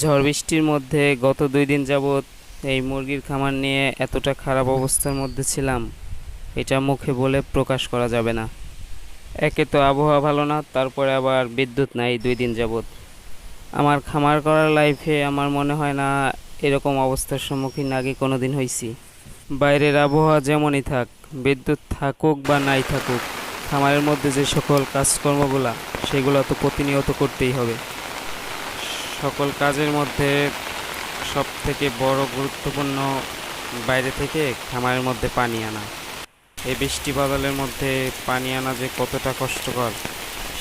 ঝড় বৃষ্টির মধ্যে গত দুই দিন যাবৎ এই মুরগির খামার নিয়ে এতটা খারাপ অবস্থার মধ্যে ছিলাম, এটা মুখে বলে প্রকাশ করা যাবে না। একে তো আবহাওয়া ভালো না, তারপরে আবার বিদ্যুৎ নাই দুই দিন যাবৎ। আমার খামার করার লাইফে আমার মনে হয় না এরকম অবস্থার সম্মুখীন আগে কোনো দিন হয়েছি বাইরের আবহাওয়া যেমনই থাক, বিদ্যুৎ থাকুক বা নাই থাকুক, খামারের মধ্যে যে সকল কাজকর্মগুলা, সেগুলো তো প্রতিনিয়ত করতেই হবে। সকল কাজের মধ্যে সব থেকে বড় গুরুত্বপূর্ণ বাইরে থেকে খামারের মধ্যে পানি আনা। এই বৃষ্টি বাদলের মধ্যে পানি আনা যে কতটা কষ্টকর,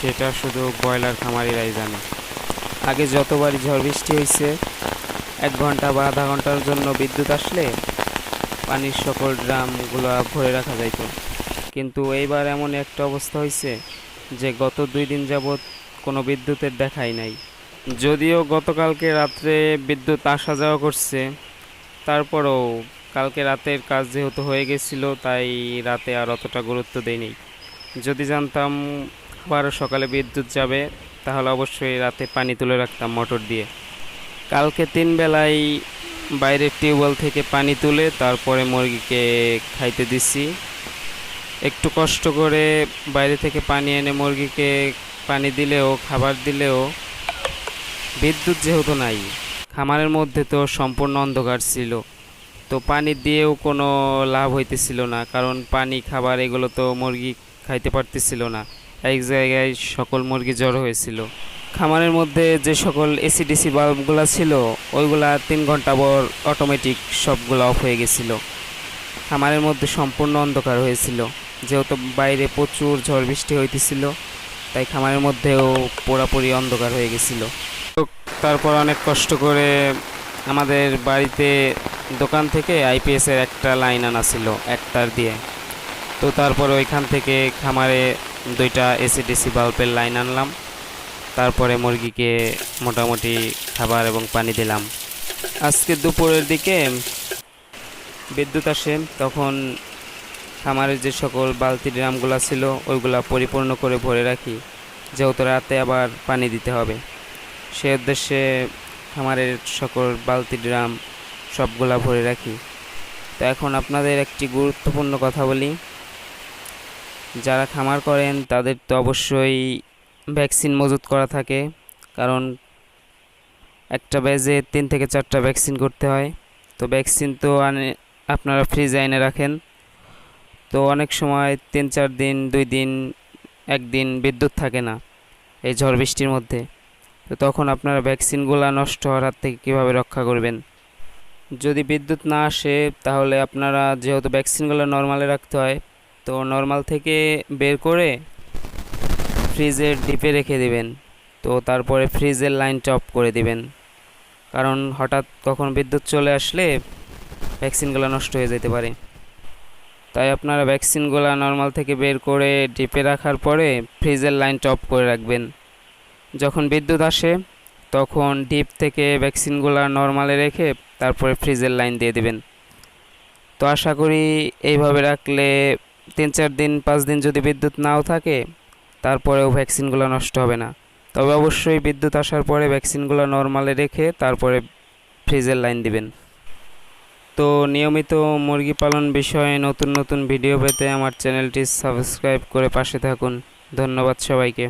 সেটা শুধু ব্রয়লার খামারিরাই জানে। আগে যতবারই ঝড় বৃষ্টি হয়েছে এক ঘণ্টা বা আধা ঘণ্টার জন্য বিদ্যুৎ আসলে পানির সকল ড্রামগুলো ভরে রাখা যাইত। কিন্তু এইবার এমন একটা অবস্থা হয়েছে যে গত দুই দিন যাবৎ কোনো বিদ্যুতের দেখাই নাই। যদিও গতকালকে রাত্রে বিদ্যুৎ আসা যাওয়া করছে, তারপরেও কালকে রাতের কাজ যেহেতু হয়ে গেছিল, তাই রাতে আর অতটা গুরুত্ব দেইনি যদি জানতাম আবার সকালে বিদ্যুৎ যাবে, তাহলে অবশ্যই রাতে পানি তুলে রাখতাম মোটর দিয়ে। কালকে তিন বেলায় বাইরের টিউবওয়েল থেকে পানি তুলে তারপরে মুরগিকে খাইতে দিছি একটু কষ্ট করে বাইরে থেকে পানি এনে মুরগিকে পানি দিলেও, খাবার দিলেও বিদ্যুৎ যেহেতু নাই, খামারের মধ্যে তো সম্পূর্ণ অন্ধকার ছিল। তো পানি দিয়েও কোনো লাভ হইতেছিল না, কারণ পানি, খাবার এগুলো তো মুরগি খাইতে পারতেছিল না। এক জায়গায় সকল মুরগি জড়ো হয়েছিল। খামারের মধ্যে যে সকল এসিডিসি বাল্বগুলো ছিল, ওইগুলা তিন ঘণ্টা পর অটোমেটিক সবগুলো অফ হয়ে গেছিল। খামারের মধ্যে সম্পূর্ণ অন্ধকার হয়েছিল। যেহেতু বাইরে প্রচুর ঝড় বৃষ্টি হইতেছিল, তাই খামারের মধ্যেও পুরাপুরি অন্ধকার হয়ে গেছিল। তারপর অনেক কষ্ট করে আমাদের বাড়িতে দোকান থেকে আইপিএসের একটা লাইন আনা ছিল এক তার দিয়ে। তো তারপর ওইখান থেকে খামারে দুইটা এসিডিসি বাল্বের লাইন আনলাম। তারপরে মুরগিকে মোটামুটি খাবার এবং পানি দিলাম। আজকে দুপুরের দিকে বিদ্যুৎ আসে, তখন খামারের যে সকল বালতি ড্রামগুলো ছিল, ওইগুলা পরিপূর্ণ করে ভরে রাখি, যেহেতু রাতে আবার পানি দিতে হবে। সে উদ্দেশ্যে খামারের সকল বালতি ড্রাম সবগুলা ভরে রাখি। তো এখন আপনাদের একটি গুরুত্বপূর্ণ কথা বলি। যারা খামার করেন, তাদের তো অবশ্যই ভ্যাকসিন মজুত করা থাকে, কারণ একটা ব্যাজে তিন থেকে চারটা ভ্যাকসিন করতে হয়। তো ভ্যাকসিন তো আনে, আপনারা ফ্রিজে এনে রাখেন। তো অনেক সময় তিন চার দিন, দুই দিন, একদিন বিদ্যুৎ থাকে না এই ঝড় বৃষ্টির মধ্যে। তো তখন আপনারা ভ্যাকসিনগুলো নষ্ট হওয়ার হাত থেকে কীভাবে রক্ষা করবেন? যদি বিদ্যুৎ না আসে, তাহলে আপনারা যেহেতু ভ্যাকসিনগুলো নর্মালে রাখতে হয়, তো নর্মাল থেকে বের করে ফ্রিজের ডিপে রেখে দিবেন। তো তারপরে ফ্রিজের লাইনটা অফ করে দিবেন। কারণ হঠাৎ কখন বিদ্যুৎ চলে আসলে ভ্যাকসিনগুলো নষ্ট হয়ে যেতে পারে। তাই আপনারা ভ্যাকসিনগুলো নর্মাল থেকে বের করে ডিপে রাখার পরে ফ্রিজের লাইনটা অফ করে রাখবেন। যখন বিদ্যুৎ আসে, তখন ডিপ থেকে ভ্যাকসিনগুলো নর্মালে রেখে তারপরে ফ্রিজের লাইন দিয়ে দিবেন। তো আশা করি এইভাবে রাখলে তিন চার দিন, পাঁচ দিন যদি বিদ্যুৎ নাও থাকে তারপরেও ভ্যাকসিনগুলো নষ্ট হবে না। তবে অবশ্যই বিদ্যুৎ আসার পরে ভ্যাকসিনগুলো নর্মালে রেখে তারপরে ফ্রিজের লাইন দিবেন। তো নিয়মিত মুরগি পালন বিষয়ে নতুন নতুন ভিডিও পেতে আমার চ্যানেলটি সাবস্ক্রাইব করে পাশে থাকুন। ধন্যবাদ সবাইকে।